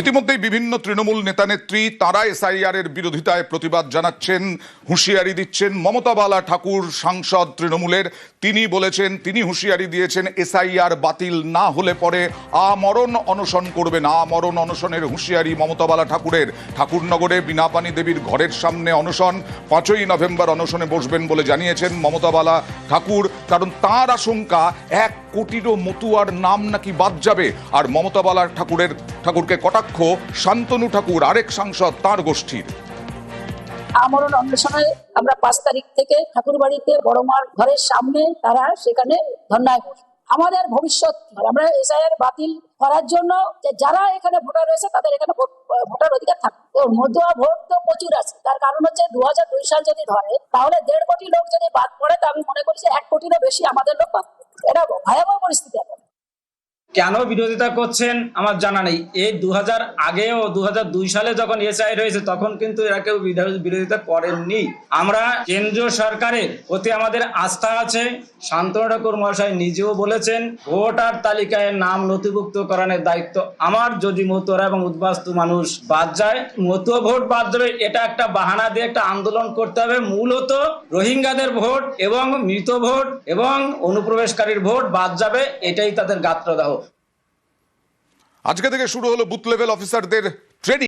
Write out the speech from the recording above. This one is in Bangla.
ইতিমধ্যেই বিভিন্ন তৃণমূল নেতানেত্রী তারা এসআইআর এর বিরোধিতায় প্রতিবাদ জানাচ্ছেন, হুঁশিয়ারি দিচ্ছেন। মমতা বালা ঠাকুর সাংসদ তৃণমূলের, তিনি বলেছেন, তিনি হুঁশিয়ারি দিয়েছেন, এসআইআর বাতিল না হলে পরে আমরণ অনশন করবেন আমরণ অনশনের হুঁশিয়ারি মমতা বালা ঠাকুরের। ঠাকুরনগরে বিনাপানি দেবীর ঘরের সামনে অনশন, পাঁচই নভেম্বর অনশনে বসবেন বলে জানিয়েছেন মমতা বালা। ঠাকুর, কারণ তার আশঙ্কা এক কোটিরও মতুয়ার নাম নাকি বাদ যাবে। আর মমতা বালা ঠাকুরের, ঠাকুরকে কটাক্ষ, শান্তনু ঠাকুর, আরেক সাংসদ, তার গোষ্ঠীর। আমরণ অন্বেষণে আমরা পাঁচ তারিখ থেকে ঠাকুরবাড়িতে বড় মার ঘরের সামনে তারা সেখানে ধর্নায় আমাদের ভবিষ্যৎ? আমরা এসআইআর বাতিল করার জন্য যারা এখানে ভোটার রয়েছে, তাদের এখানে ভোট- ভোটার অধিকার থাকবে তো মধ্যুয়া ভোট তো প্রচুর আছে। তার কারণ হচ্ছে দু হাজার দুই সাল যদি ধরে, তাহলে দেড় কোটি লোক যদি বাদ পড়ে, তো আমি মনে করি যে এক কোটিরও বেশি আমাদের লোক বাদ পড়বে। এটা ভয়াবহ পরিস্থিতি কেন বিরোধিতা করছেন আমার জানা নেই। এই দু আগেও দু হাজার দুই সালে যখন এসআই রয়েছে, তখন কিন্তু এরা কেউ বিরোধিতা করেননি। আমরা কেন্দ্রীয় সরকারের প্রতি আমাদের আস্থা আছে। শান্তনু ঠাকুর মহাশয় নিজেও বলেছেন, ভোটার তালিকায় নাম নথিভুক্ত করানোর দায়িত্ব আমার। যদি মতুয়ারা এবং উদ্বাস্তু মানুষ বাদ যায়, মতুয়া ভোট বাদ যাবে। এটা একটা বাহানা দিয়ে একটা আন্দোলন করতে হবে। মূলত রোহিঙ্গাদের ভোট এবং মৃত ভোট এবং অনুপ্রবেশকারীর ভোট বাদ যাবে। এটাই তাদের গাত্রদাহ। আজকে থেকে শুরু হলো বুথ লেভেল অফিসারদের